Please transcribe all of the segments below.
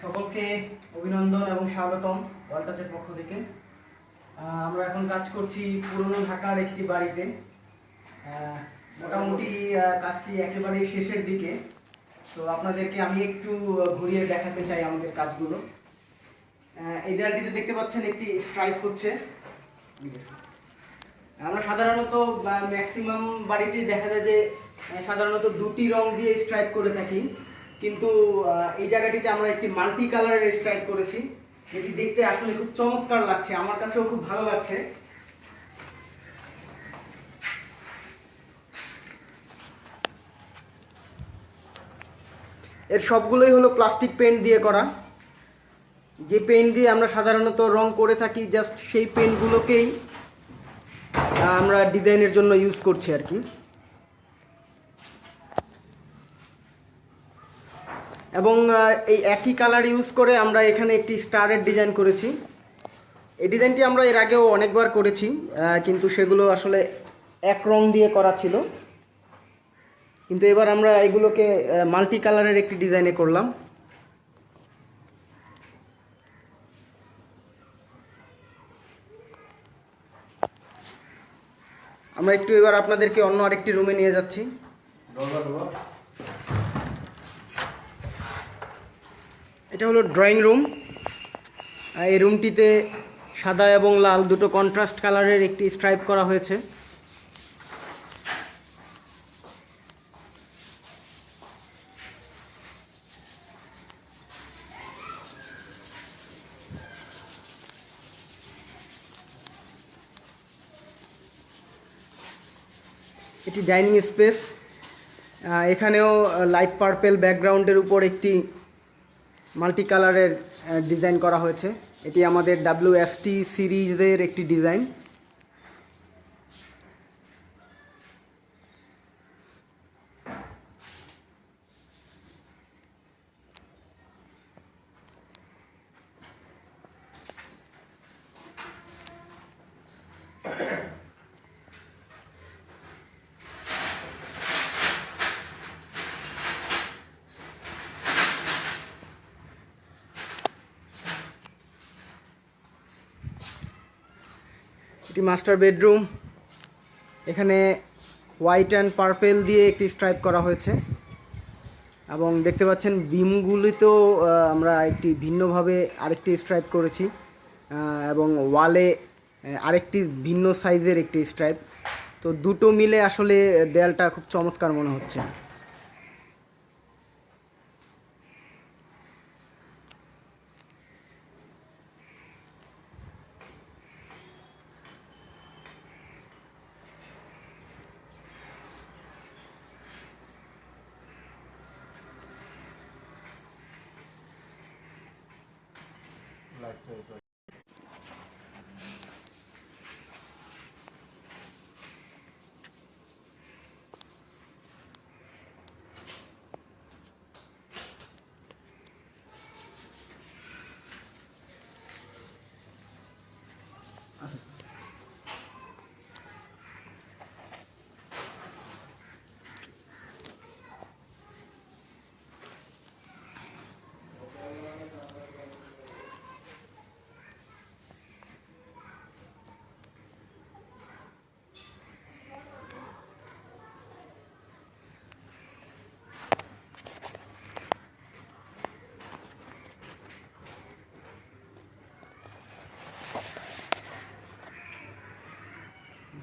সকলকে অভিনন্দন এবং স্বাগতম ওয়ালটাচের পক্ষ থেকে। আমরা এখন কাজ করছি পুরনো ঢাকার একটি বাড়িতে। মোটামুটি কাজটি একেবারে শেষের দিকে। তো আপনাদেরকে আমি একটু ঘুরিয়ে দেখাতে চাই আমাদের কাজগুলো। এই দেয়ালটিতে দেখতে পাচ্ছেন একটি স্ট্রাইক হচ্ছে। আমরা সাধারণত ম্যাক্সিমাম বাড়িতেই দেখা যায় যে সাধারণত দুটি রং দিয়ে স্ট্রাইক করে থাকি। কিন্তু এই জায়গাটিতে আমরা একটি মাল্টি কালারের স্ট্রাইক করেছি, যেটি দেখতে আসলে খুব চমৎকার লাগছে, আমার কাছেও খুব ভালো লাগছে। এর সবগুলোই হলো প্লাস্টিক পেন্ট দিয়ে করা। যে পেন্ট দিয়ে আমরা সাধারণত রং করে থাকি, জাস্ট সেই পেন্টগুলোকেই আমরা ডিজাইনের জন্য ইউজ করছি আর কি। এবং এই একই কালার ইউজ করে আমরা এখানে একটি স্টারের ডিজাইন করেছি। এই ডিজাইনটি আমরা এর আগেও অনেকবার করেছি কিন্তু সেগুলো আসলে এক রং দিয়ে করা ছিল। কিন্তু এবার আমরা এগুলোকে মাল্টি কালারের একটি ডিজাইনে করলাম। আমরা একটু এবার আপনাদেরকে অন্য আরেকটি রুমে নিয়ে যাচ্ছি। এটা হলো ড্রয়িং রুম এই রুমটিতে সাদা এবং লাল দুটো কন্ট্রাস্ট কালারের একটি স্ট্রাইপ করা হয়েছে। এটি ডাইনিং স্পেস এখানেও লাইট পার্পেল ব্যাকগ্রাউন্ডের উপর একটি মাল্টি কালারের ডিজাইন করা হয়েছে। এটি আমাদের ডাব্লিউ সিরিজের একটি ডিজাইন এটি মাস্টার বেডরুম এখানে হোয়াইট অ্যান্ড পার্পেল দিয়ে একটি স্ট্রাইপ করা হয়েছে। এবং দেখতে পাচ্ছেন বিমগুলিতেও আমরা একটি ভিন্নভাবে আরেকটি স্ট্রাইপ করেছি। এবং ওয়ালে আরেকটি ভিন্ন সাইজের একটি স্ট্রাইপ তো দুটো মিলে আসলে দেয়ালটা খুব চমৎকার মনে হচ্ছে। Okay, great.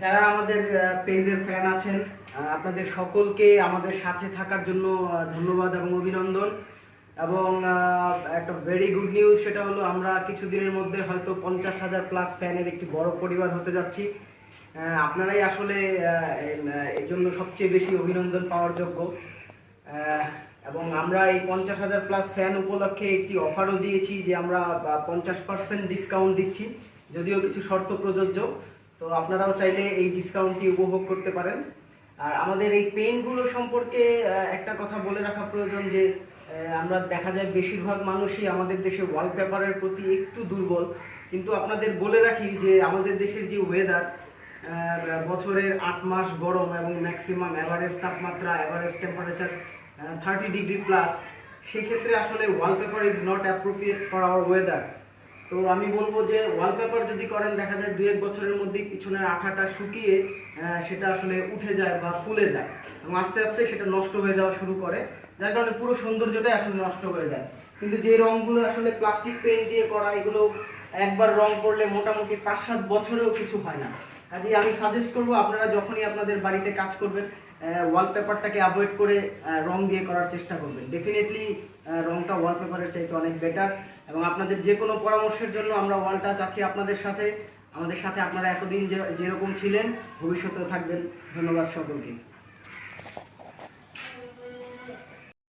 যারা আমাদের পেজের ফ্যান আছেন আপনাদের সকলকে আমাদের সাথে থাকার জন্য ধন্যবাদ এবং অভিনন্দন। এবং একটা ভেরি গুড নিউজ সেটা হলো আমরা কিছুদিনের মধ্যে হয়তো পঞ্চাশ হাজার প্লাস ফ্যানের একটি বড় পরিবার হতে যাচ্ছি। আপনারাই আসলে এর জন্য সবচেয়ে বেশি অভিনন্দন পাওয়ার যোগ্য। এবং আমরা এই পঞ্চাশ হাজার প্লাস ফ্যান উপলক্ষে একটি অফারও দিয়েছি যে আমরা পঞ্চাশ পার্সেন্ট ডিসকাউন্ট দিচ্ছি। যদিও কিছু শর্ত প্রযোজ্য তো আপনারাও চাইলে এই ডিসকাউন্টটি উপভোগ করতে পারেন। আর আমাদের এই পেনগুলো সম্পর্কে একটা কথা বলে রাখা প্রয়োজন যে আমরা দেখা যায় বেশিরভাগ মানুষই আমাদের দেশে ওয়ালপেপারের প্রতি একটু দুর্বল। কিন্তু আপনাদের বলে রাখি যে, আমাদের দেশের যে ওয়েদার বছরের আট মাস গরম এবং ম্যাক্সিমাম অ্যাভারেজ তাপমাত্রা average temperature thirty degree plus সেই ক্ষেত্রে আসলে wallpaper is not appropriate for our weather তো আমি বলব যে ওয়ালপেপার যদি করেন, দেখা যায় দু এক বছরের মধ্যে পিছনের আঠাটা শুকিয়ে সেটা আসলে উঠে যায় বা ফুলে যায় এবং আস্তে আস্তে সেটা নষ্ট হয়ে যাওয়া শুরু করে। যার কারণে পুরো সৌন্দর্যটাই আসলে নষ্ট হয়ে যায়। কিন্তু যে রঙগুলো আসলে প্লাস্টিক পেইন্ট দিয়ে করা, এগুলো একবার রং করলে মোটামুটি পাঁচ সাত বছরেও কিছু হয় না। কাজেই আমি সাজেস্ট করব, আপনারা যখনই আপনাদের বাড়িতে কাজ করবেন ওয়ালপেপারটাকে অ্যাভয়েড করে রং দিয়ে করার চেষ্টা করবেন। ডেফিনেটলি রংটা ওয়ালপেপারের চাইতে অনেক বেটার এবং আপনাদের যে কোনো পরামর্শের জন্য আমরা ওয়ালটা চাচ্ছি আপনাদের সাথে। আমাদের সাথে আপনারা এতদিন যে যেরকম ছিলেন, ভবিষ্যতেও থাকবেন। ধন্যবাদ সকলকে।